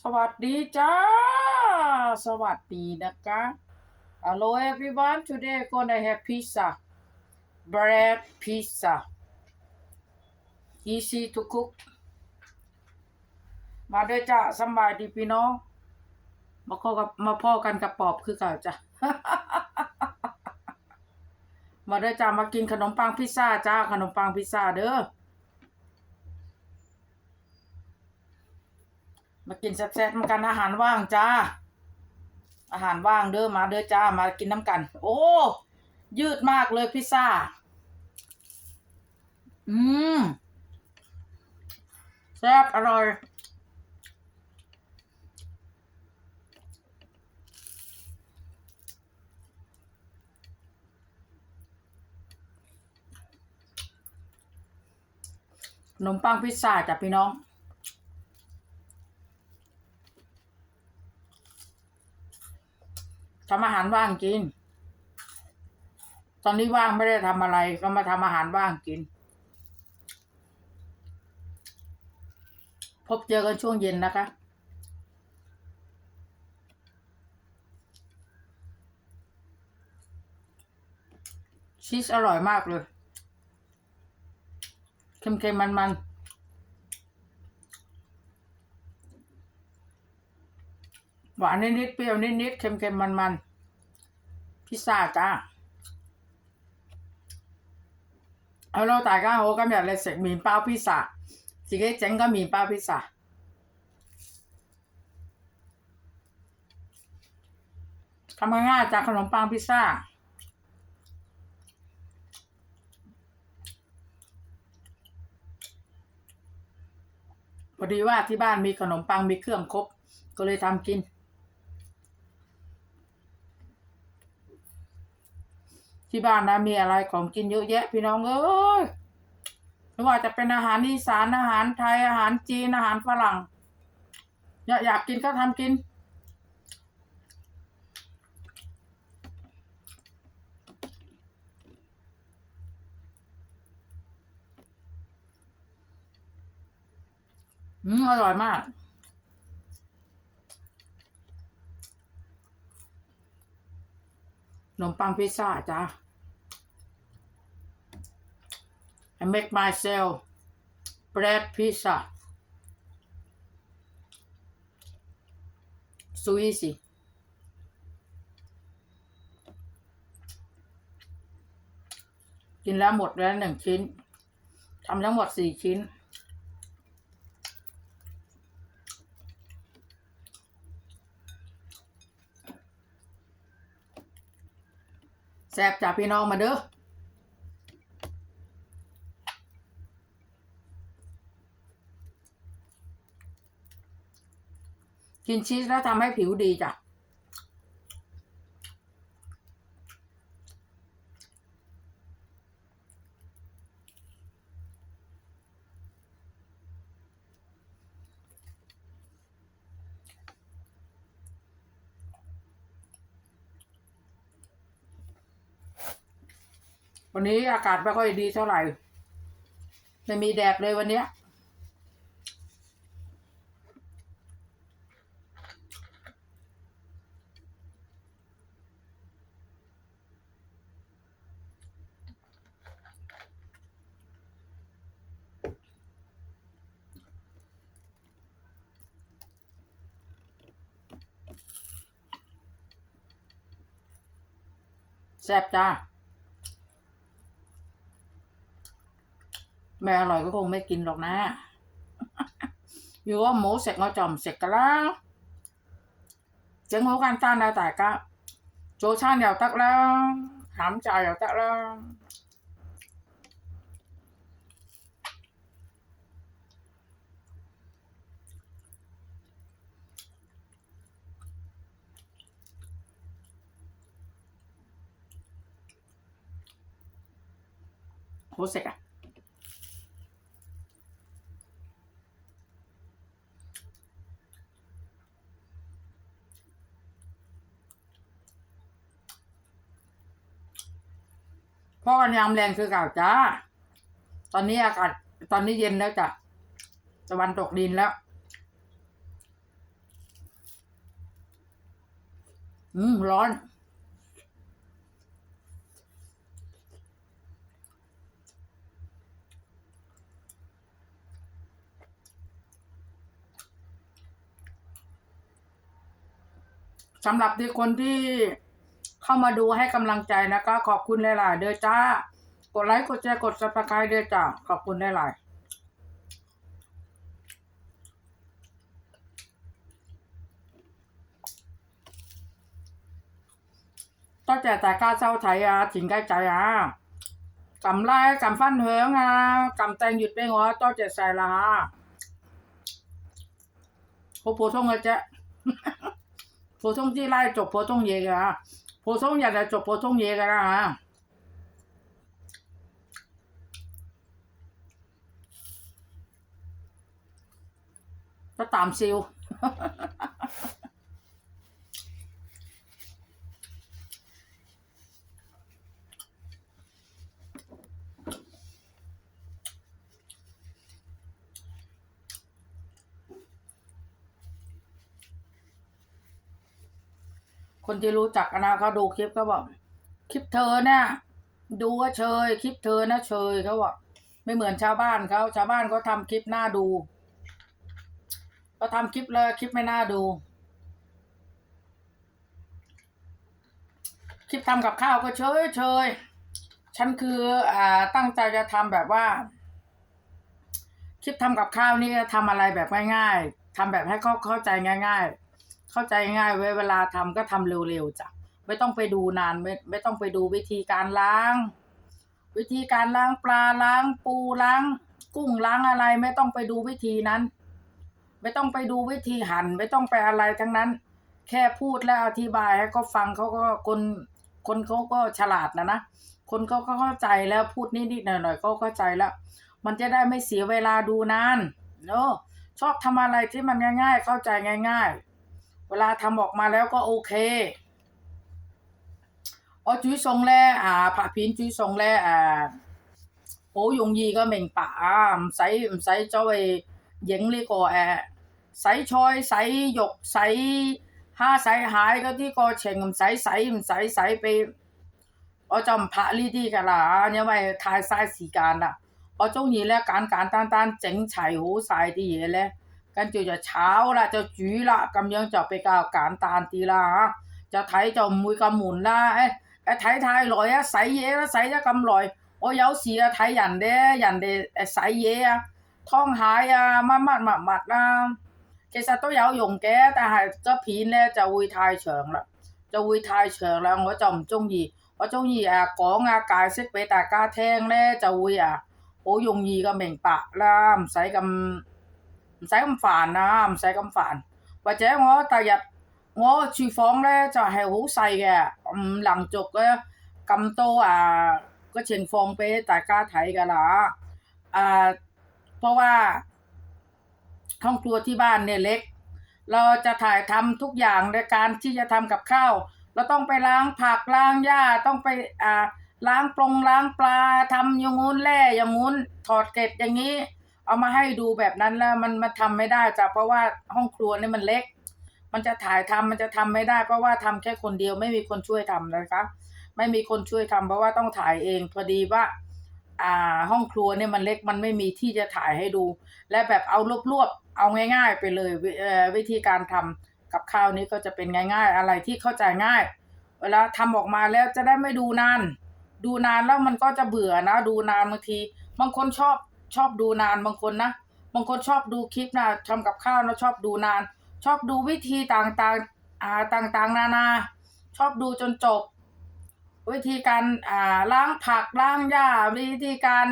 สวัสดีจ้า สวัสดีนะคะ Hello everyone today gonna have pizza bread pizza easy to cook มาด้อจ้าสบายดีพี่น้องมาพ่อกับมาพ่อกันกับปอบคือเก่าจ้ะ มาด้อจ้ามากินขนมปังพิซซ่าจ้าขนมปังพิซซ่าเด้อ มากินแซ่บๆมากันอาหารว่างจ้า อาหารว่างเด้อมาเด้อจ้ามากินน้ำกัน โอ้ ยืดมากเลยพิซซ่า อืมแซ่บอร่อยขนมปังพิซซ่าจ้ะพี่น้อง ทำอาหารว่างกิน ตอนนี้ว่างไม่ได้ทำอะไร ก็มาทำอาหารว่างกิน พบเจอกันช่วงเย็นนะคะชีสอร่อยมากเลย เค็มๆมันๆ วานนิดๆเปรี้ยวนิดๆ เค็มๆ มันๆ พิซซ่าจ้า Hello 大家好，今日嚟食面包披萨，自己整个面包披萨。ทำง่ายๆจากขนมปังพิซซ่า พอดีว่าที่บ้านมีขนมปังมีเครื่องครบ ก็เลยทำกิน ที่บ้านนะมีอะไรของกินเยอะแยะ พี่น้องเอ้ยไม่ว่าจะเป็นอาหารอีสานอาหารไทยอาหารจีนอาหารฝรั่งอยากอยากกินก็ทำกิน อืม อร่อยมากขนมปังพิซซ่าจ้า I make myself bread pizza so easy กินแล้วหมดแล้วหนึ่งชิ้น ทำทั้งหมดสี่ชิ้น แซ่บจากพี่น้องมาเด้อ กินชีสแล้วทำให้ผิวดีจ้ะวันนี้อากาศไม่ค่อยดีเท่าไหร่ ไม่มีแดดเลยวันเนี้ย แซ่บจ้า ไม่อร่อยก็คงไม่กินหรอกนะ 如果唔好食我就唔食噶啦。整好簡單啊，大家早餐又得啦，下午茶又得啦。 โคตรเสกอะพ่อกันยามแรงคือเก่าจ้า ตอนนี้อากาศตอนนี้เย็นแล้วจ้ะตะวันตกดินแล้ว อืม ร้อน สำหรับที่คนที่เข้ามาดูให้กำลังใจนะก็ขอบคุณหลายๆเด้อจ้า กดไลค์กดแชร์กดซับสไครต์เด้อจ้า ขอบคุณหลายๆตั้งแต่แต่ก้าเจ้าไทยอะถิ่นใกล้ใจอะกำไรกำฟันเหืองอะกำแตงหยุดไปหัวตั้งแต่ใส่ละฮะโอ้โหท่องเลยเจ๊ 普通啲拉做普通嘢嘅嚇，普通人係做普通嘢㗎啦嚇，一啖笑。 คนที่รู้จักนะเขาดูคลิปเขาบอกคลิปเธอเนี่ยดูว่าเชยคลิปเธอนะเชยเขาบอกไม่เหมือนชาวบ้านเขาชาวบ้านเขาทำคลิปหน้าดูเขาทำคลิปเลยคลิปไม่น่าดู คลิปทำกับข้าวก็เชยเชยฉันคืออ่าตั้งใจจะทำแบบว่า คลิปทำกับข้าวนี่ทำอะไรแบบง่าย ๆทำแบบให้เขาเข้าใจง่าย ๆ เข้าใจง่ายเว้เวลาทำก็ทำเร็วๆจ้ะไม่ต้องไปดูนานไม่ไม่ต้องไปดูวิธีการล้าง วิธีการล้างปลาล้างปูล้าง กุ้งล้างอะไร ไม่ต้องไปดูวิธีนั้น ไม่ต้องไปดูวิธีหั่นไม่ต้องไปอะไรทั้งนั้น แค่พูดและอธิบายให้เขาฟังเขาก็คนคนเขาก็ฉลาดนะนะคนเขาก็เข้าใจแล้วพูดนิดๆหน่อยๆเขาเข้าใจแล้ว มันจะได้ไม่เสียเวลาดูนานเนอะชอบทำอะไรที่มันง่าย ๆ เข้าใจง่าย ๆ เวลาทำออกมาแล้วก็โอเค我煮餸咧啊，拍片煮餸咧誒，好容易嘅明白啊，唔使唔使走去影呢個誒洗菜、洗肉、洗蝦、洗蟹嗰啲過程唔使洗唔使洗俾，我就唔拍呢啲㗎啦啊，因為太嘥時間啦。我中意咧簡簡單單整齊好晒啲嘢咧， 跟住就炒啦，就煮啦，咁樣就比較簡單啲啦嚇，就睇就唔會咁悶啦。誒誒睇太耐啊，洗嘢啦，洗咗咁耐，我有時啊睇人哋人哋誒洗嘢啊，湯蟹啊，乜乜物物啦，其實都有用嘅，但係個片咧就會太長啦，就會太長啦，我就唔中意。我中意誒講啊解釋俾大家聽咧，就會啊好容易嘅明白啦，唔使咁 唔使咁烦啊，唔使咁烦。或者我第日我厨房咧就系好细嘅，唔能做嘅咁多啊个情况俾大家睇㗎啦啊，เพราะว่าห้องครัวที่บ้านเนี่ยเล็ก เราจะถ่ายทำทุกอย่างในการที่จะทำกับข้าว เราต้องไปล้างผักล้างหญ้าต้องไปอ่าล้างปรงล้างปลาทำอย่างงู้นแล่อย่างงู้นถอดเกล็ดอย่างนี้ เอามาให้ดูแบบนั้นแล้วมันมันทำไม่ได้จ้ะเพราะว่าห้องครัวนี่มันเล็ก มันจะถ่ายทำมันจะทำไม่ได้ เพราะว่าทำแค่คนเดียวไม่มีคนช่วยทำนะคะ ไม่มีคนช่วยทำเพราะว่าต้องถ่ายเองพอดีว่า อ่าห้องครัวเนี่ยมันเล็กมันไม่มีที่จะถ่ายให้ดู และแบบเอารวบๆเอาง่าย ๆ ไปเลยวิเวิธีการทำกับข้าวนี้ก็จะเป็นง่าย ๆ อะไรที่เข้าใจง่าย เวลาทำออกมาแล้วจะได้ไม่ดูนาน ดูนานแล้วมันก็จะเบื่อนะ ดูนานบางทีบางคนชอบ ชอบดูนานบางคนนะบางคนชอบดูคลิปนะทำกับข้าวแล้วชอบดูนาน ชอบดูวิธีต่างๆอ่าต่างๆ นานา ชอบดูจนจบ วิธีการอ่าล้างผักล้างหญ้าวิธีการ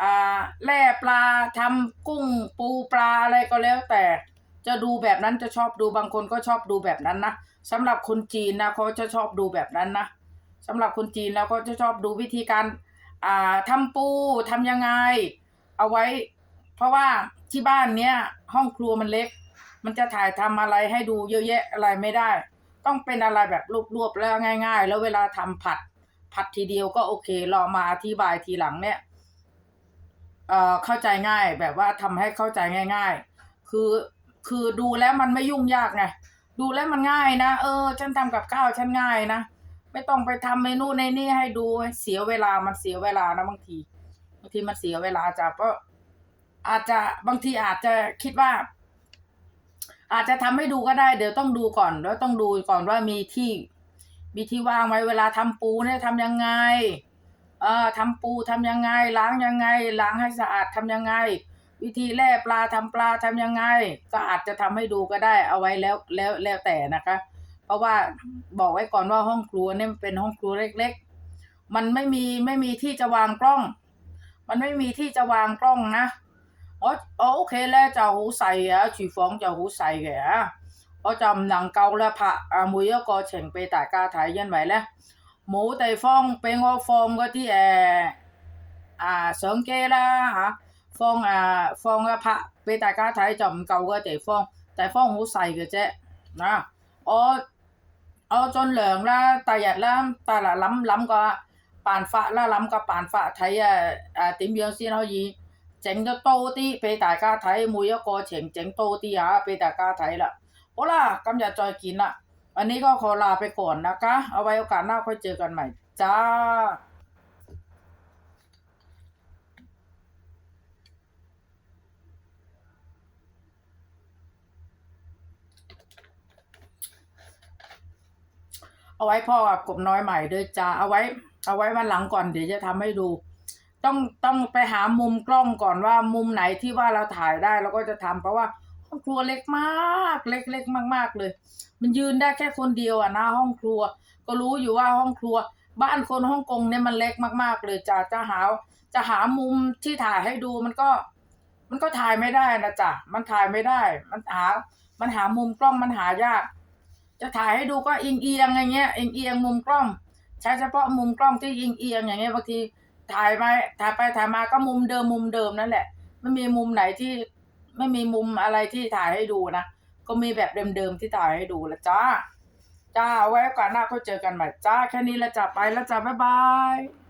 อ่าแล่ปลาทำกุ้งปูปลาอะไรก็แล้วแต่ จะดูแบบนั้นจะชอบดูบางคนก็ชอบดูแบบนั้นนะสำหรับคนจีนนะเขาจะชอบดูแบบนั้นนะสำหรับคนจีนแล้วก็จะชอบดูวิธีการอ่าทำปูทำยังไง เอาไว้ เพราะว่าที่บ้านเนี้ยห้องครัวมันเล็ก มันจะถ่ายทำอะไรให้ดูเยอะแยะอะไรไม่ได้ ต้องเป็นอะไรแบบรวบๆแล้วง่าย ๆ แล้วเวลาทำผัด ผัดทีเดียวก็โอเครอมาอธิบายทีหลังเนี่ยเอ่อเข้าใจง่ายแบบว่าทำให้เข้าใจง่าย ๆ คือคือดูแล้วมันไม่ยุ่งยากไงดูแล้วมันง่ายนะเออ ฉันทำกับข้าวฉันง่ายนะไม่ต้องไปทำเมนูในนี่ให้ดูเสียเวลามันเสียเวลานะบางทีางทีมันเสียเวลาจ้ะเพราะอาจจะบางทีอาจจะคิดว่า อาจจะทำให้ดูก็ได้ เดี๋ยวต้องดูก่อนแล้วต้องดูก่อนว่ามีที่ มีที่ว่างไหมเวลาทำปูเนี่ยทำยังไง เอ่อทำปูทำยังไง ล้างยังไง ล้างให้สะอาดทำยังไง วิธีแล่ปลาทำปลาทำยังไง ก็อาจจะทำให้ดูก็ได้ เอาไว้แล้วแล้วแล้วแต่นะคะ เพราะว่าบอกไว้ก่อนว่าห้องครัวเนี่ยมันเป็นห้องครัวเล็ก ๆ มันไม่มีไม่มีที่จะวางกล้อง มันไม่มีที่จะวางกล้องนะ我我屋企咧就好細嘅，廚房就好細嘅，我就唔能夠咧拍啊每一個程俾大家睇，因為咧冇地方俾我放嗰啲誒啊相機啦嚇、放啊放啊拍俾大家睇就唔夠嘅地方，地方好細嘅啫。嗱、我我盡量啦，第日啦，第日諗諗個 辦法啦，諗個辦法睇啊啊點樣先可以。整得多啲俾大家睇，每一個程整多啲嚇俾大家睇啦。好啦，今日再見啦。วันนี้ก็ขอลาไปก่อนนะคะ เอาไว้โอกาสหน้าค่อยเจอกันใหม่จ้า เอาไว้พ่อกับกบน้อยใหม่ด้วยจ้า เอาไว้ เอาไว้วันหลังก่อนเดี๋ยวจะทำให้ดู ต้องต้องไปหามุมกล้องก่อนว่ามุมไหนที่ว่าเราถ่ายได้เราก็จะทำเพราะว่าห้องครัวเล็กมากเล็กเล็กมาก ๆเลย มันยืนได้แค่คนเดียวอะนะห้องครัว ก็รู้อยู่ว่าห้องครัว บ้านคนฮ่องกงเนี่ยมันเล็กมากๆเลยจะจะหาจะหามุมที่ถ่ายให้ดูมันก็ มันก็ถ่ายไม่ได้นะจ๊ะมันถ่ายไม่ได้ มันหา มันหามุมกล้องมันหายาก จะถ่ายให้ดูก็เอียงเอียงๆอย่างเงี้ยเอียงเอียงๆมุมกล้อง ใช้เฉพาะมุมกล้องที่เอียงเอียงๆอย่างเงี้ยบางทีถ่ายไปถ่ายไปถ่ายมาก็มุมเดิมมุมเดิมนั่นแหละ ไม่มีมุมไหนที่ไม่มีมุมอะไรที่ถ่ายให้ดูนะก็มีแบบเดิมๆที่ถ่ายให้ดูละจ้าจ้าไว้ก่อนหน้าเขาเจอกันใหม่จ้าแค่นี้ละจ้าไปละจ้าบ๊ายบาย